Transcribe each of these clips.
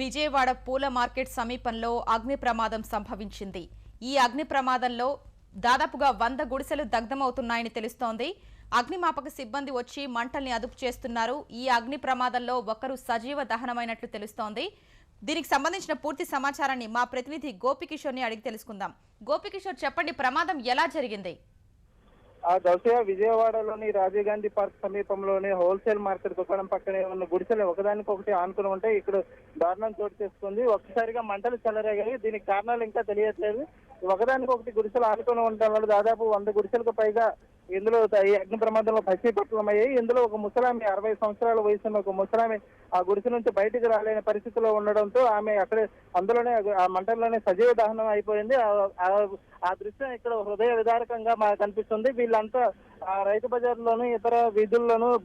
విజయవాడ పూల మార్కెట్ సమీపంలో అగ్ని ప్రమాదం సంభవించింది. ఈ అగ్ని ప్రమాదంలో దాదాపుగా వంద గుడిసెలు దగ్ధమవుతున్నాయని తెలుస్తోంది. అగ్నిమాపక సిబ్బంది వచ్చి మంటల్ని అదుపు చేస్తున్నారు. ఈ అగ్ని ప్రమాదంలో ఒకరు సజీవ దహనమైనట్లు తెలుస్తోంది. దీనికి సంబంధించిన పూర్తి సమాచారాన్ని మా ప్రతినిధి గోపికిషోర్ని అడిగి తెలుసుకుందాం. గోపికిషోర్ చెప్పండి ప్రమాదం ఎలా జరిగింది? ఆ దౌసయ విజయవాడలోని రాజీవ్ గాంధీ పార్క్ సమీపంలోని హోల్సేల్ మార్కెట్ దుకాణం పక్కనే ఉన్న గుడిసెలు ఒకదానికొకటి ఆనుకుని ఉంటే ఇక్కడ దారుణం చోటు చేసుకుంది. ఒక్కసారిగా మంటలు చెలరేగాయి. దీనికి కారణాలు ఇంకా తెలియట్లేదు. ఒకదానికి ఒకటి గుడిసెలు ఆడుతూనే ఉండటం వల్ల దాదాపు వంద గుడిసెలకు పైగా ఇందులో ఈ అగ్ని ప్రమాదంలో పశ్చిపట్లమయ్యాయి ఇందులో ఒక ముసలామి అరవై సంవత్సరాల వయసున్న ఒక ముసలామి ఆ గుడిసె నుంచి బయటికి రాలేని పరిస్థితిలో ఉండడంతో ఆమె అక్కడే అందులోనే ఆ మంటల్లోనే సజీవ దహనం అయిపోయింది. ఆ- ఆ దృశ్యం ఇక్కడ హృదయ విదారకంగా మాకు కనిపిస్తుంది. వీళ్ళంతా ఆ రైతు బజార్లోను ఇతర వీధుల్లోనూ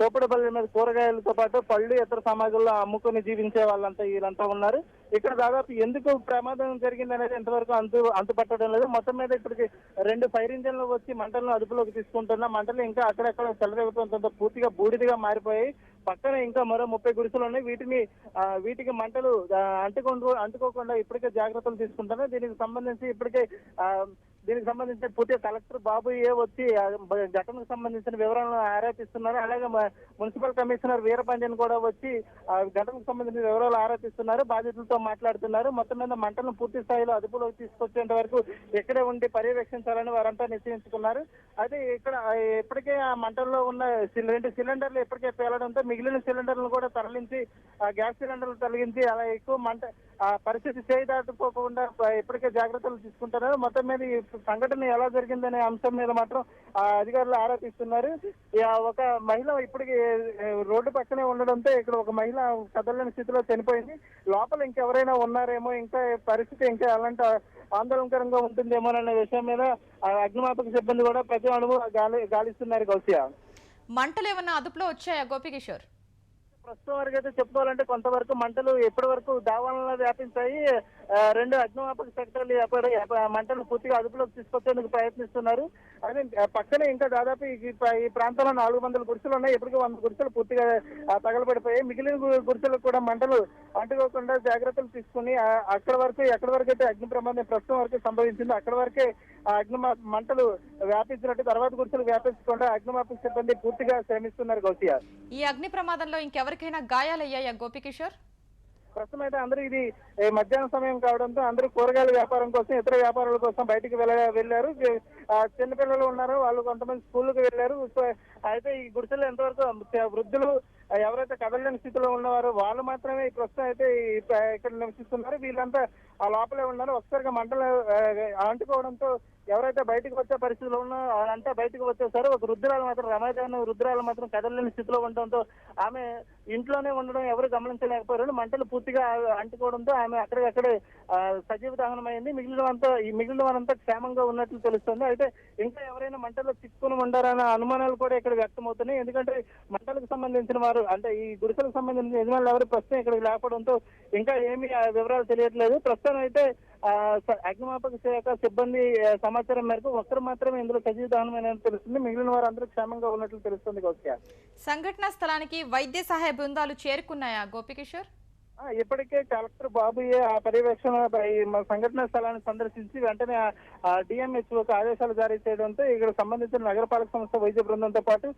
బా- మీద కూరగాయలతో పాటు పళ్ళు ఇతర సమాజంలో అమ్ముకుని జీవించే వాళ్ళంతా వీళ్ళంతా ఉన్నారు. ఇక్కడ దాదాపు ఎందుకు ప్రమాదం జరిగింది అనేది ఇంతవరకు అంతు అంతుపట్టడం లేదు. మొత్తం మీద ఇప్పటికి రెండు ఫైర్ ఇంజన్లు వచ్చి మంటలను అదుపులోకి తీసుకుంటున్న మంటలు ఇంకా అక్కడక్కడ చెలరేగుతుండటంతో పూర్తిగా బూడిదిగా మారిపోయాయి. పక్కన ఇంకా మరో ముప్పై గుడిసెలు ఉన్నాయి. వీటిని వీటికి మంటలు అంటుకుంటూ అంటుకోకుండా ఇప్పటికే జాగ్రత్తలు తీసుకుంటున్నారు. దీనికి సంబంధించి ఇప్పటికే దీనికి సంబంధించిన పూర్తి కలెక్టర్ బాబు ఏ వచ్చి ఘటనకు సంబంధించిన వివరాలను ఆరాధిస్తున్నారు. అలాగే మున్సిపల్ కమిషనర్ వీరపంజన్ కూడా వచ్చి ఆ ఘటనకు సంబంధించిన వివరాలు ఆరాధిస్తున్నారు బాధితులతో మాట్లాడుతున్నారు. మొత్తం మీద మంటలను పూర్తి స్థాయిలో అదుపులోకి తీసుకొచ్చేంత వరకు ఇక్కడే ఉండి పర్యవేక్షించాలని వారంతా నిశ్చయించుకున్నారు. అయితే ఇక్కడ ఇప్పటికే ఆ మంటల్లో ఉన్న రెండు సిలిండర్లు ఇప్పటికే పేలడంతో మిగిలిన సిలిండర్లను కూడా తరలించి గ్యాస్ సిలిండర్లు తొలగించి అలా ఎక్కువ మంట ఆ పరిస్థితి చేయి దాటిపోకుండా ఎప్పటికే ఇప్పటికే జాగ్రత్తలు తీసుకుంటున్నారు మొత్తం మీద ఈ సంఘటన ఎలా జరిగిందనే అంశం మీద మాత్రం ఆ అధికారులు ఆరా తీస్తున్నారు. ఒక మహిళ ఇప్పటికి రోడ్డు పక్కనే ఉండడంతో ఇక్కడ ఒక మహిళ కదలని స్థితిలో చనిపోయింది. లోపల ఇంకెవరైనా ఉన్నారేమో ఇంకా పరిస్థితి ఇంకా ఎలాంటి ఆందోళనకరంగా ఉంటుందేమోననే విషయం మీద ఆ అగ్నిమాపక సిబ్బంది కూడా ప్రతి అణువు గాలి గాలిస్తున్నారు గౌసియా. మంటలు ఏమన్నా అదుపులో వచ్చాయా గోపికిషోర్? ప్రస్తుతం వరకు అయితే చెప్పుకోవాలంటే కొంతవరకు మంటలు ఎప్పటి వరకు దావాలలో వ్యాపించాయి. ఆ, రెండు అగ్నిమాపక సెక్టర్లు ఎప్పటి- మంటలు పూర్తిగా అదుపులోకి తీసుకొచ్చేందుకు ప్రయత్నిస్తున్నారు. అదే పక్కనే ఇంకా దాదాపు ఈ ప్రాంతంలో నాలుగు వందల గుడిసెలు ఉన్నాయి. ఇప్పటికీ వంద గుడిసెలు పూర్తిగా తగలబడిపోయాయి. మిగిలిన గు- గుడిసెలకు కూడా మంటలు అంటుకోకుండా జాగ్రత్తలు తీసుకుని అక్కడ వరకు ఎక్కడి వరకు అయితే అగ్ని ప్రమాదం ప్రస్తుతం వరకు సంభవించిందో అక్కడ వరకే అగ్ని మంటలు వ్యాపించినట్టు తర్వాత గుడిసెలు వ్యాపించకుండా అగ్నిమాపక సిబ్బంది పూర్తిగా శ్రమిస్తున్నారు గౌసియా. ఈ అగ్ని ప్రమాదంలో ఎవరికైనా గాయాలయ్యాయా గోపికిషోర్? ప్రస్తుతం అయితే అందరూ ఇది మధ్యాహ్నం సమయం కావడంతో అందరూ కూరగాయల వ్యాపారం కోసం ఇతర వ్యాపారాల కోసం బయటికి వెళ్ళ వెళ్ళారు. చిన్నపిల్లలు ఉన్నారు వాళ్ళు కొంతమంది స్కూల్కి వెళ్ళారు. అయితే ఈ గుడిసెలు ఎంతవరకు వృద్ధులు ఎవరైతే కదలలేని స్థితిలో ఉన్నవారు వాళ్ళు మాత్రమే ప్రస్తుతం అయితే ఇక్కడ నివసిస్తున్నారు. వీళ్ళంతా ఆ లోపలే ఉన్నారు ఒకసారిగా మంటలు అంటుకోవడంతో ఎవరైతే బయటకు వచ్చే పరిస్థితిలో ఉన్నా వాళ్ళంతా బయటకు వచ్చేసారు ఒక రుద్రాలు మాత్రం రమాజాన్ రుద్రాలు మాత్రం కదలలేని స్థితిలో ఉండడంతో ఆమె ఇంట్లోనే ఉండడం ఎవరు గమనించలేకపోయారు మంటలు పూర్తిగా అంటుకోవడంతో ఆమె అక్కడికక్కడే సజీవ దహనం అయింది మిగిలిన అంతా ఈ మిగిలిన వారంతా క్షేమంగా ఉన్నట్లు తెలుస్తుంది. అయితే ఇంకా ఎవరైనా మంటల్లో చిక్కుని ఉండారన్న అనుమానాలు కూడా ఇక్కడ వ్యక్తమవుతున్నాయి. ఎందుకంటే మంటలకు సంబంధించిన వారు అంటే ఈ గుడిసెలకు సంబంధించిన యజమానులు ఎవరు ప్రస్తుతం ఇక్కడికి లేకపోవడంతో ఇంకా ఏమీ వివరాలు తెలియట్లేదు. ప్రస్తుతం అయితే అగ్నిమాపక శాఖ సిబ్బంది సమాచారం మేరకు ఒక్కరు మాత్రమే ఇందులో సజీవ దహనమైన తెలుస్తుంది. మిగిలిన వారు అందరూ క్షేమంగా ఉన్నట్లు తెలుస్తుంది సంఘటనా స్థలానికి వైద్య సహాయ బృందాలు చేరుకున్నాయా గోపికిషోర్? ఇప్పటికే కలెక్టర్ బాబుయే ఆ పర్యవేక్షణ సంఘటన స్థలాన్ని సందర్శించి వెంటనే డిఎంహెచ్ఓకి ఆదేశాలు జారీ చేయడంతో ఇక్కడ సంబంధించిన నగరపాలక సంస్థ వైద్య బృందంతో పాటు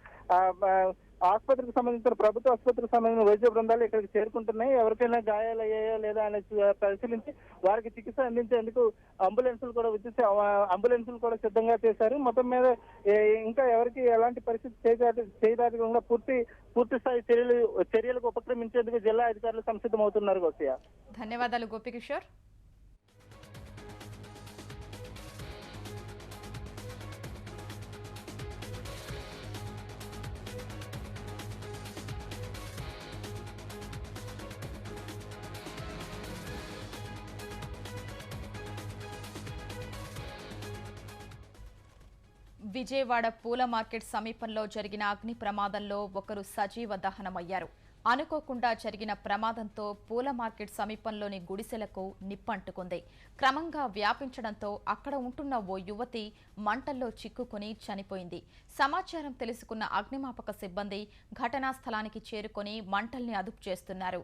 ఆసుపత్రికి సంబంధించిన ప్రభుత్వ ఆసుపత్రికి సంబంధించిన వైద్య బృందాలు ఇక్కడికి చేరుకుంటున్నాయి. ఎవరికైనా గాయాలు అయ్యాయో లేదా అని పరిశీలించి వారికి చికిత్స అందించేందుకు అంబులెన్సులు కూడా విద్యుత్ అంబులెన్సులు కూడా సిద్ధంగా చేశారు. మొత్తం మీద ఇంకా ఎవరికి ఎలాంటి పరిస్థితి చేయదాటి చేయదాటకుండా పూర్తి పూర్తి స్థాయి చర్యలు చర్యలకు ఉపక్రమించేందుకు జిల్లా అధికారులు సంసిద్ధమవుతున్నారు గోసియా ధన్యవాదాలు గోపికిషోర్ విజయవాడ పూల మార్కెట్ సమీపంలో జరిగిన అగ్ని ప్రమాదంలో ఒకరు సజీవ దహనమయ్యారు. అనుకోకుండా జరిగిన ప్రమాదంతో పూల మార్కెట్ సమీపంలోని గుడిసెలకు నిప్పంటుకుంది. క్రమంగా వ్యాపించడంతో అక్కడ ఉంటున్న ఓ యువతి మంటల్లో చిక్కుకుని చనిపోయింది. సమాచారం తెలుసుకున్న అగ్నిమాపక సిబ్బంది ఘటనా స్థలానికి చేరుకొని మంటల్ని అదుపు చేస్తున్నారు.